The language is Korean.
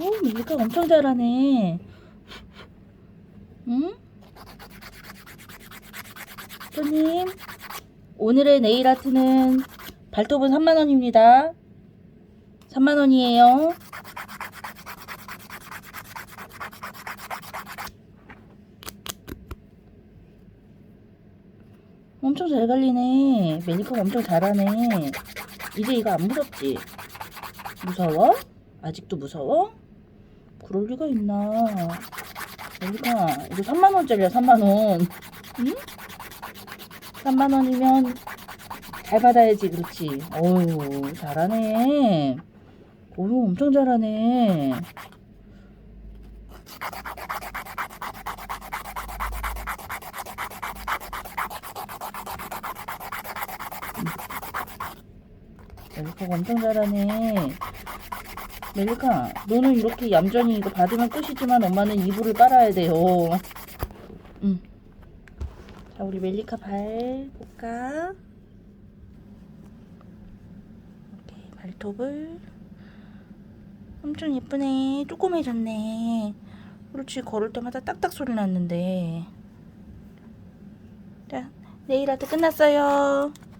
오, 밀가 엄청 잘하네. 응? 손님, 오늘의 네일 아트는 발톱은 3만원입니다. 3만원이에요. 엄청 잘 갈리네. 매니큐어 엄청 잘하네. 이제 이거 안 무섭지? 무서워? 아직도 무서워? 그럴 리가 있나. 매니까 이거 3만원짜리야 3만원. 응? 3만원이면 잘 받아야지 그렇지. 어휴 잘하네. 어휴 엄청 잘하네. 멜리카가 엄청 잘하네. 멜리카, 너는 이렇게 얌전히 이거 받으면 끝이지만 엄마는 이불을 빨아야 돼요. 응. 자, 우리 멜리카 발 볼까? 이렇게 발톱을 엄청 예쁘네. 조그매졌네. 그렇지, 걸을 때마다 딱딱 소리 났는데. 자, 네일 아트 끝났어요.